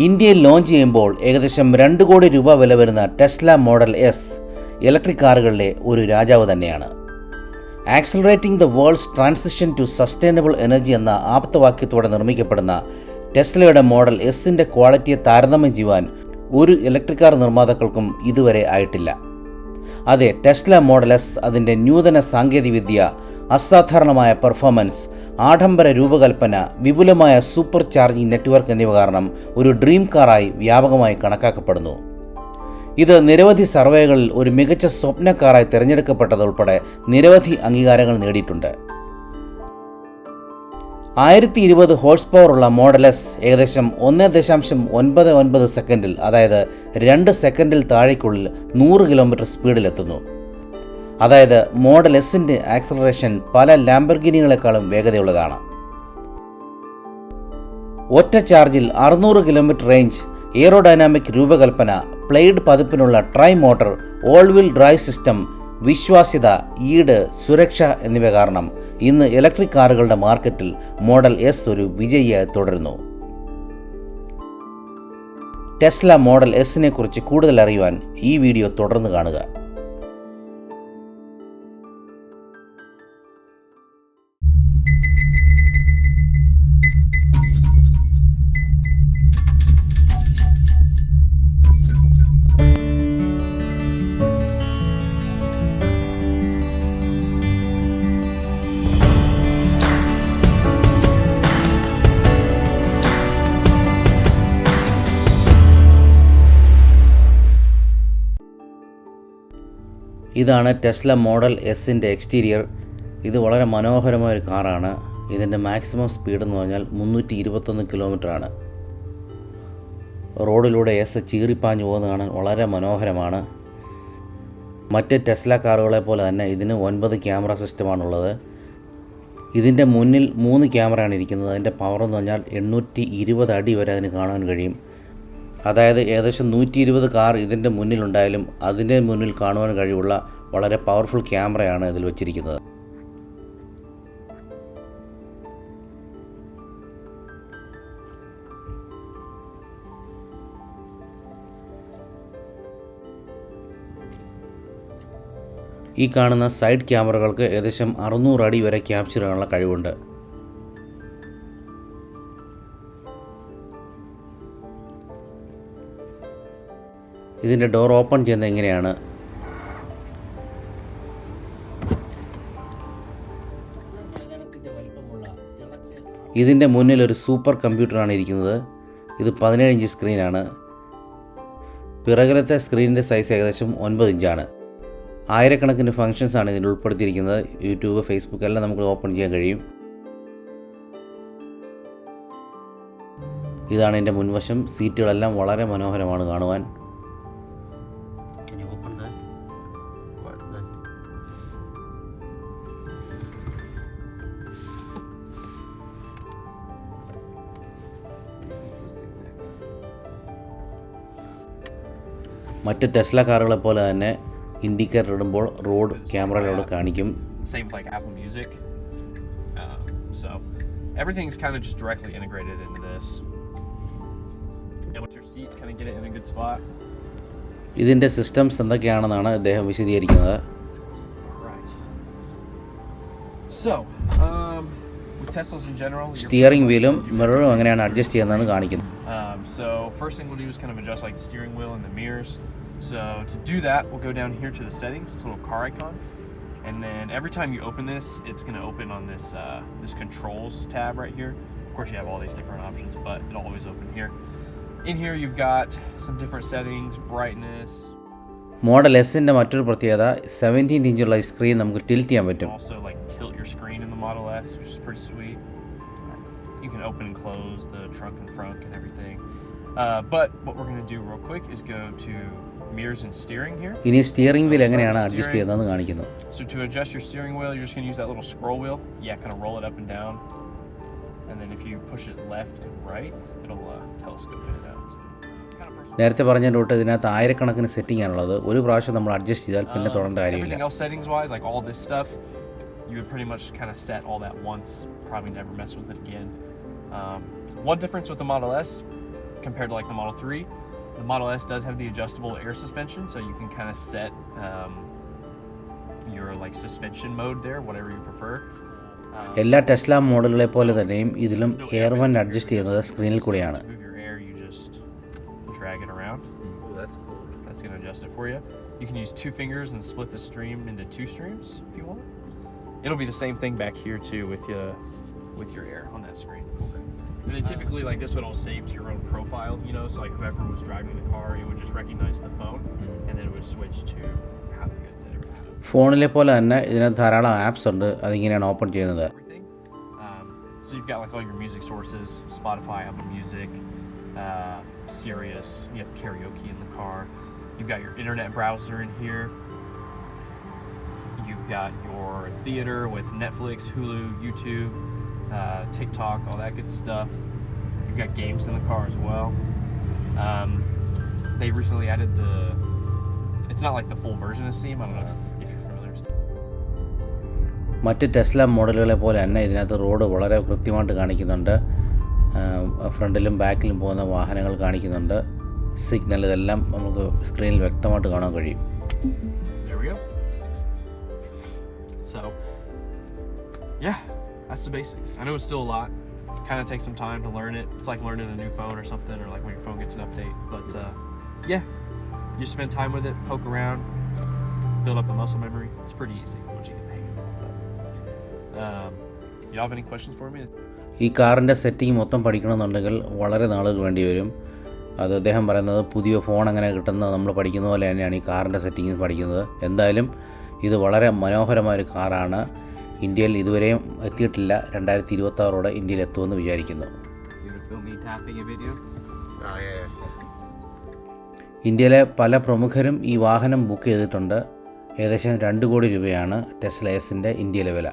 ഇന്ത്യയിൽ ലോഞ്ച് ചെയ്യുമ്പോൾ ഏകദേശം രണ്ട് കോടി രൂപ വില വരുന്ന ടെസ്ല മോഡൽ എസ് ഇലക്ട്രിക് കാറുകളിലെ ഒരു രാജാവ് തന്നെയാണ്. Accelerating the world's transition to sustainable energy എന്ന ആപ്തവാക്യത്തോടെ നിർമ്മിക്കപ്പെടുന്ന ടെസ്ലയുടെ മോഡൽ എസിന്റെ ക്വാളിറ്റിയെ താരതമ്യം ചെയ്യുവാൻ ഒരു ഇലക്ട്രിക് കാർ നിർമ്മാതാക്കൾക്കും ഇതുവരെ ആയിട്ടില്ല. അതെ ടെസ്ല മോഡൽ എസ് അതിന്റെ ന്യൂതന സാങ്കേതികവിദ്യ അസാധാരണമായ പെർഫോമൻസ് ആഡംബര രൂപകൽപ്പന വിപുലമായ സൂപ്പർ ചാർജിംഗ് നെറ്റ്വർക്ക് എന്നിവ കാരണം ഒരു ഡ്രീം കാറായി വ്യാപകമായി കണക്കാക്കപ്പെടുന്നു. ഇത് നിരവധി സർവേകളിൽ ഒരു മികച്ച സ്വപ്ന കാറായി തിരഞ്ഞെടുക്കപ്പെട്ടതുൾപ്പെടെ നിരവധി അംഗീകാരങ്ങൾ നേടിയിട്ടുണ്ട്. ആയിരത്തി ഇരുപത് ഹോഴ്സ് മോഡൽ എസ് ഏകദേശം ഒന്ന് ദശാംശം ഒൻപത് ഒൻപത് സെക്കൻഡിൽ അതായത് രണ്ട് സെക്കൻഡിൽ താഴേക്കുള്ളിൽ നൂറ് കിലോമീറ്റർ സ്പീഡിലെത്തുന്നു. അതായത് മോഡൽ എസിന്റെ ആക്സലറേഷൻ പല ലാംബർഗിനികളെക്കാളും വേഗതയുള്ളതാണ്. ഒറ്റ ചാർജിൽ അറുന്നൂറ് കിലോമീറ്റർ റേഞ്ച് എയറോഡൈനാമിക് രൂപകൽപ്പന played പതിപ്പിനുള്ള tri motor all wheel drive system വിശ്വാസ്യത ഈട് സുരക്ഷ എന്നിവ കാരണം ഇന്ന് ഇലക്ട്രിക് കാറുകളുടെ മാർക്കറ്റിൽ മോഡൽ എസ് ഒരു വിജയിയായി തുടരുന്നു. ടെസ്ല മോഡൽ എസിനെ കുറിച്ച് കൂടുതൽ അറിയുവാൻ ഈ വീഡിയോ തുടർന്ന് കാണുക. ഇതാണ് ടെസ്ല മോഡൽ എസിന്റെ എക്സ്റ്റീരിയർ. ഇത് വളരെ മനോഹരമായ ഒരു കാറാണ്. ഇതിന്റെ മാക്സിമം സ്പീഡ് എന്ന് പറഞ്ഞാൽ മുന്നൂറ്റി ഇരുപത്തൊന്ന് കിലോമീറ്റർ ആണ് റോഡിലൂടെ എസ് ചീറിപ്പാഞ്ഞു പോകുന്ന കാണാൻ വളരെ മനോഹരമാണ്. മറ്റ് ടെസ്ല കാറുകളെ പോലെ തന്നെ ഇതിന് ഒൻപത് ക്യാമറ സിസ്റ്റമാണുള്ളത്. ഇതിന്റെ മുന്നിൽ മൂന്ന് ക്യാമറയാണ് ഇരിക്കുന്നത്. അതിന്റെ പവർ എന്ന് പറഞ്ഞാൽ എണ്ണൂറ്റി ഇരുപത് അടി വരെ അതിന് കാണാൻ കഴിയും. അതായത് ഏകദേശം നൂറ്റി ഇരുപത് കാർ ഇതിന്റെ മുന്നിലുണ്ടായാലും അതിന്റെ മുന്നിൽ കാണുവാൻ കഴിവുള്ള വളരെ പവർഫുൾ ക്യാമറയാണ് ഇതിൽ വച്ചിരിക്കുന്നത്. ഈ കാണുന്ന സൈഡ് ക്യാമറകൾക്ക് ഏകദേശം അറുന്നൂറ് അടി വരെ ക്യാപ്ചർ ചെയ്യാനുള്ള കഴിവുണ്ട്. ഇതിന്റെ ഡോർ ഓപ്പൺ ചെയ്യുന്നത് എങ്ങനെയാണ്? ഇതിന്റെ മുന്നിൽ ഒരു സൂപ്പർ കമ്പ്യൂട്ടറാണ് ഇരിക്കുന്നത്. ഇത് പതിനേഴ് ഇഞ്ച് സ്ക്രീനാണ്. പിറകിലത്തെ സ്ക്രീനിന്റെ സൈസ് ഏകദേശം ഒൻപത് ഇഞ്ചാണ്. ആയിരക്കണക്കിന് ഫങ്ഷൻസാണ് ഇതിൽ ഉൾപ്പെടുത്തിയിരിക്കുന്നത്. യൂട്യൂബ് ഫേസ്ബുക്ക് എല്ലാം നമുക്ക് ഓപ്പൺ ചെയ്യാൻ കഴിയും. ഇതാണ് എന്റെ മുൻവശം. സീറ്റുകളെല്ലാം വളരെ മനോഹരമാണ് കാണുവാൻ. മറ്റ് ടെസ്ല കാറുകളെ പോലെ തന്നെ ഇൻഡിക്കേറ്റർ ഇടുമ്പോൾ റോഡ് ക്യാമറയിലൂടെ കാണിക്കും. Um, everything's kind of just directly integrated into this. With your seat, kind of get it in a good spot. ഇതിന്റെ സിസ്റ്റംസ് എന്തൊക്കെയാണെന്നാണ് അദ്ദേഹം വിശദീകരിക്കുന്നത് Right. So, സ്റ്റിയറിംഗ് വീലും മിററും എങ്ങനെയാണ് അഡ്ജസ്റ്റ് ചെയ്യുന്നതെന്ന് കാണിക്കുന്നു Um, so first thing we'll do is kind of adjust like the steering wheel and the mirrors. So to do that, we'll go down here to the settings, this little car icon, and then every time you open this, it's going to open on this uh, this controls tab right here. Of course, you have all these different options, but it'll always open here. In here, you've got some different settings, brightness. Model എസിൻ്റെ മറ്റൊരു പ്രത്യേകത seventeen ഇഞ്ചുള്ള ഈ screen നമുക്ക് tilt ചെയ്യാൻ You പറ്റും can also like tilt your screen in the Model S, which is pretty sweet. You can open and close the trunk and front and everything. Uh, but what we're going to do real quick is go to mirrors and steering here. ഇനി steering wheel എങ്ങനെയാണ് adjust ചെയ്യുന്നതെന്ന് കാണിക്കുന്നു So to adjust your steering wheel, you're just going to use that little scroll wheel. Yeah, kind of roll it up and down. And then if you push it left and right, it'll uh, telescope it out. So, kind of personal. നേരത്തെ പറഞ്ഞ root ഇതിനകത്ത് ആയിരക്കണക്കിന് setting ആണുള്ളത് ഒരു പ്രാവശ്യം നമ്മൾ adjust ചെയ്താൽ പിന്നെ Um, തുടരേണ്ട കാര്യമില്ല everything else settings wise, like all this stuff, you would pretty much kind of set all that once, probably never mess with it again. Um, one difference with the Model S, compared to like the Model 3. The Model S does have the adjustable air suspension, so you can kind of set um, your like suspension mode there, whatever you prefer. Um, എല്ലാ Tesla മോഡലുകളെ പോലെ തന്നെയും ഇതിലും no air air വൻ vents, adjust you're ചെയ്യുന്നത് just- സ്ക്രീനിൽ കൂടിയാണ് to Move your air, you just drag it around. Oh, that's cool. That's going to adjust it for you. You can use two fingers and split the stream into two streams if you want. It'll be the same thing back here too with your with your air on that screen. And then typically like this would all save to your own profile, you know, so like whoever was driving the car, it would just recognize the phone and then it would switch to how you guys said everything. ഫോണിലെ പോലെ തന്നെ ഇതിനകത്ത് ധാരാളം apps ഉണ്ട് അതിങ്ങനെയാണ് open ചെയ്യുന്നത് everything. Um, so you've got like all your music sources, Spotify, Apple Music, uh, Sirius. You have karaoke in the car. You've got your internet browser in here. You've got your theater with Netflix, Hulu, YouTube, uh, TikTok, all that good stuff. You've got games in the car as well. Um, they recently added the. It's not like the full version of Steam. I don't know if, if you're familiar with Steam. മറ്റ് Tesla മോഡലുകളെ പോലെ തന്നെ ഇതിനകത്ത് road വളരെ കൃത്യമായിട്ട് കാണിക്കുന്നുണ്ട് ആ, ഫ്രണ്ടിലും ബാക്കിലും പോകുന്ന വാഹനങ്ങൾ കാണിക്കുന്നുണ്ട് സിഗ്നൽ ഇതെല്ലാം നമുക്ക് സ്ക്രീനിൽ വ്യക്തമായിട്ട് കാണാൻ കഴിയും There we go. So, yeah, that's the basics. I know it's still a lot. Kind of takes some time to learn it. It's like learning a new phone or something, or like when your phone gets an update. But uh, yeah, you spend time with it, poke around, build up the muscle memory. It's pretty easy once you get the hang of it. Um, you have any questions for me? ഈ കാറിന്റെ setting മൊത്തം പഠിക്കണമെന്നുണ്ടെങ്കിൽ വളരെ നാളുകൾ വേണ്ടി വരും അത് അദ്ദേഹം പറയുന്നത് പുതിയ ഫോൺ അങ്ങനെ കിട്ടുന്നത് നമ്മൾ പഠിക്കുന്ന പോലെ തന്നെയാണ് ഈ കാറിന്റെ സെറ്റിംഗ് പഠിക്കുന്നത് എന്തായാലും ഇത് വളരെ മനോഹരമായൊരു കാറാണ്. ഇന്ത്യയിൽ ഇതുവരെയും എത്തിയിട്ടില്ല. രണ്ടായിരത്തി ഇരുപത്തി ആറോടെ ഇന്ത്യയിൽ എത്തുമെന്ന് വിചാരിക്കുന്നു. ഇന്ത്യയിലെ പല പ്രമുഖരും ഈ വാഹനം ബുക്ക് ചെയ്തിട്ടുണ്ട്. ഏകദേശം രണ്ട് കോടി രൂപയാണ് ടെസ്ല എസിന്റെ ഇന്ത്യയിലെ വില.